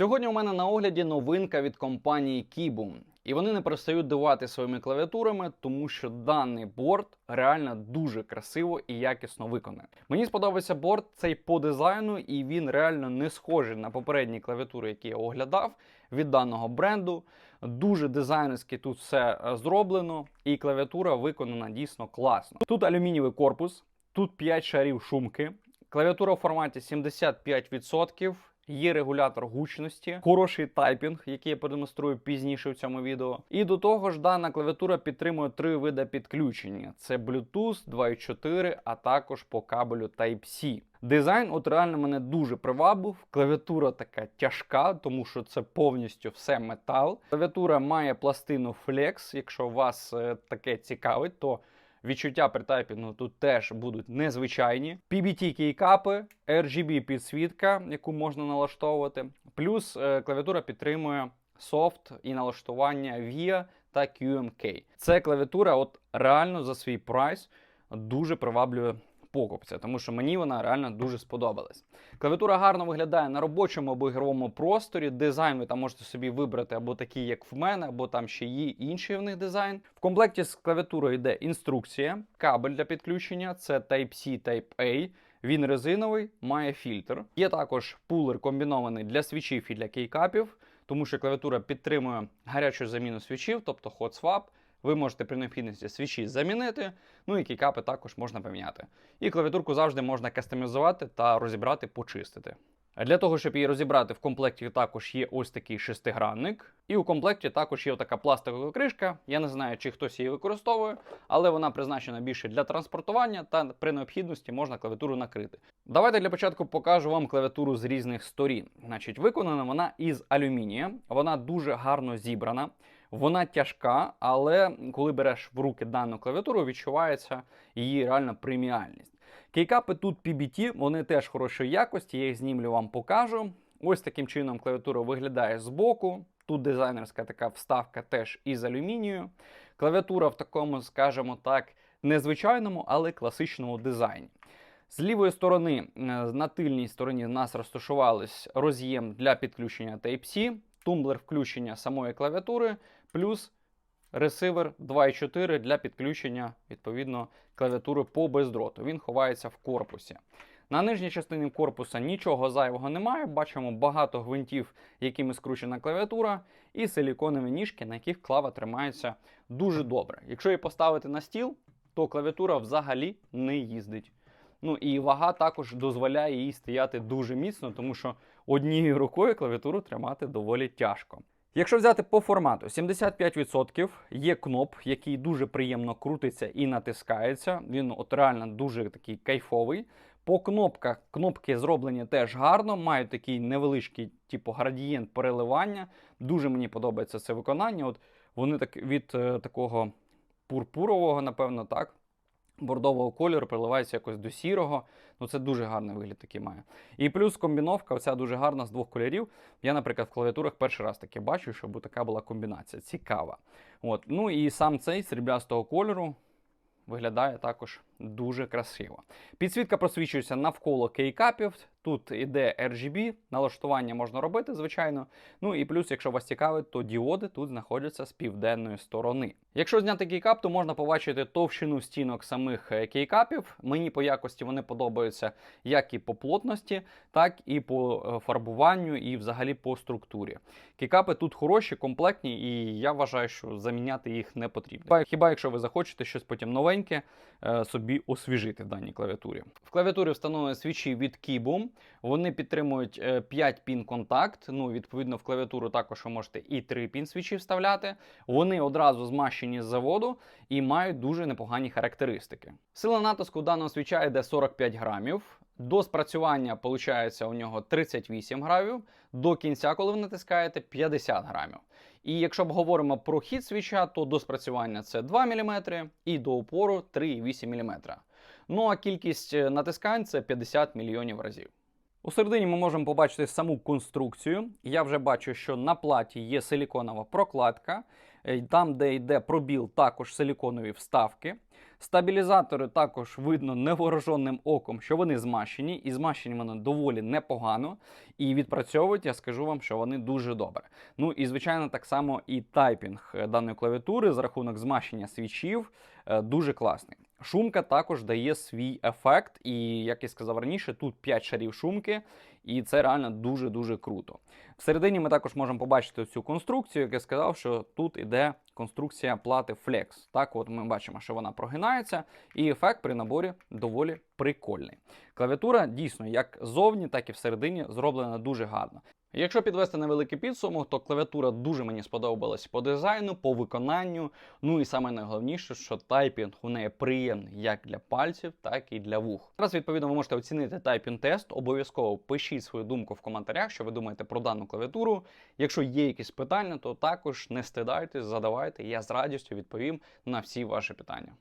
Сьогодні у мене на огляді новинка від компанії Kibum. І вони не перестають дивувати своїми клавіатурами, тому що даний борт реально дуже красиво і якісно виконаний. Мені сподобався борт цей по дизайну, і він реально не схожий на попередні клавіатури, які я оглядав від даного бренду. Дуже дизайнерськи тут все е, зроблено, і клавіатура виконана дійсно класно. Тут алюмінієвий корпус, тут 5 шарів шумки, клавіатура в форматі 75%. Є регулятор гучності, хороший тайпінг, який я продемонструю пізніше в цьому відео. І до того ж, дана клавіатура підтримує три види підключення: це Bluetooth 2.4, а також по кабелю Type-C. Дизайн от реально мене дуже привабив. Клавіатура така тяжка, тому що це повністю все метал. Клавіатура має пластину Flex. Якщо вас е, таке цікавить, то Відчуття при тайпінгу тут теж будуть незвичайні. PBT кейкапи, RGB підсвітка, яку можна налаштовувати. Плюс е, клавіатура підтримує софт і налаштування VIA та QMK. Це клавіатура, от реально за свій прайс дуже приваблює покупця, тому що мені вона реально дуже сподобалась. Клавіатура гарно виглядає на робочому або ігровому просторі. Дизайн ви там можете собі вибрати або такий, як в мене, або там ще є інший в них дизайн. В комплекті з клавіатурою йде інструкція, кабель для підключення, це Type-C, Type-A. Він резиновий, має фільтр. Є також пулер комбінований для свічів і для кейкапів, тому що клавіатура підтримує гарячу заміну свічів, тобто hot swap. Ви можете при необхідності свічі замінити, ну і кейкапи також можна поміняти. І клавіатурку завжди можна кастомізувати та розібрати, почистити. Для того, щоб її розібрати, в комплекті також є ось такий шестигранник. І у комплекті також є така пластикова кришка. Я не знаю, чи хтось її використовує, але вона призначена більше для транспортування та при необхідності можна клавіатуру накрити. Давайте для початку покажу вам клавіатуру з різних сторін. Значить, виконана вона із алюмінія, вона дуже гарно зібрана. Вона тяжка, але коли береш в руки дану клавіатуру, відчувається її реальна преміальність. Кейкапи тут PBT, вони теж хорошої якості, я їх знімлю вам покажу. Ось таким чином клавіатура виглядає збоку. Тут дизайнерська така вставка теж із алюмінію. Клавіатура в такому, скажімо так, незвичайному, але класичному дизайні. З лівої сторони, е, на тильній стороні, в нас розташувались роз'єм для підключення Type-C, тумблер включення самої клавіатури, плюс ресивер 2.4 для підключення відповідно клавіатури по бездроту. Він ховається в корпусі. На нижній частині корпуса нічого зайвого немає. Бачимо багато гвинтів, якими скручена клавіатура, і силіконові ніжки, на яких клава тримається дуже добре. Якщо її поставити на стіл, то клавіатура взагалі не їздить. Ну і вага також дозволяє їй стояти дуже міцно, тому що однією рукою клавіатуру тримати доволі тяжко. Якщо взяти по формату 75% є кноп, який дуже приємно крутиться і натискається. Він от реально дуже такий кайфовий. По кнопках кнопки зроблені теж гарно, мають такий невеличкий, типу, градієнт переливання. Дуже мені подобається це виконання. От Вони так від е, такого пурпурового, напевно, так, бордового кольору приливається якось до сірого. Ну це дуже гарний вигляд такий має. І плюс комбіновка, оця дуже гарна з двох кольорів. Я, наприклад, в клавіатурах перший раз таке бачу, щоб така була комбінація. Цікава. От. Ну і сам цей сріблястого кольору. Виглядає також дуже красиво. Підсвітка просвічується навколо кейкапів. Тут іде RGB, налаштування можна робити, звичайно. Ну і плюс, якщо вас цікавить, то діоди тут знаходяться з південної сторони. Якщо зняти кейкап, то можна побачити товщину стінок самих е, кейкапів. Мені по якості вони подобаються як і по плотності, так і по е, фарбуванню, і взагалі по структурі. Кейкапи тут хороші, комплектні, і я вважаю, що заміняти їх не потрібно. Хіба якщо ви захочете щось потім новеньке е, собі освіжити в даній клавіатурі. В клавіатурі встановлені свічі від Kibum. Вони підтримують 5 пін контакт. Ну, відповідно, в клавіатуру також ви можете і 3 пін свічі вставляти. Вони одразу змащені з заводу і мають дуже непогані характеристики. Сила натиску даного свіча йде 45 грамів. До спрацювання виходить у нього 38 грамів, до кінця, коли ви натискаєте, 50 грамів. І якщо б говоримо про хід свіча, то до спрацювання це 2 мм і до опору 3,8 мм. Ну а кількість натискань це 50 мільйонів разів. У середині ми можемо побачити саму конструкцію. Я вже бачу, що на платі є силіконова прокладка. Там, де йде пробіл, також силіконові вставки. Стабілізатори також видно невооруженим оком, що вони змащені, і змащені вони доволі непогано. І відпрацьовують, я скажу вам, що вони дуже добре. Ну і звичайно, так само і тайпінг е, даної клавіатури за рахунок змащення свічів е, дуже класний. Шумка також дає свій ефект, і як я сказав раніше, тут 5 шарів шумки, і це реально дуже-дуже круто. Всередині ми також можемо побачити цю конструкцію, як я сказав, що тут іде конструкція плати Flex. Так, от ми бачимо, що вона прогинається, і ефект при наборі доволі прикольний. Клавіатура дійсно як ззовні, так і всередині зроблена дуже гарно. Якщо підвести невеликий підсумок, то клавіатура дуже мені сподобалась по дизайну, по виконанню. Ну і саме найголовніше, що тайпінг у неї приємний як для пальців, так і для вух. Зараз, відповідно, ви можете оцінити тайпінг-тест. Обов'язково пишіть свою думку в коментарях, що ви думаєте про дану клавіатуру. Якщо є якісь питання, то також не стидайтесь, задавайте. Я з радістю відповім на всі ваші питання.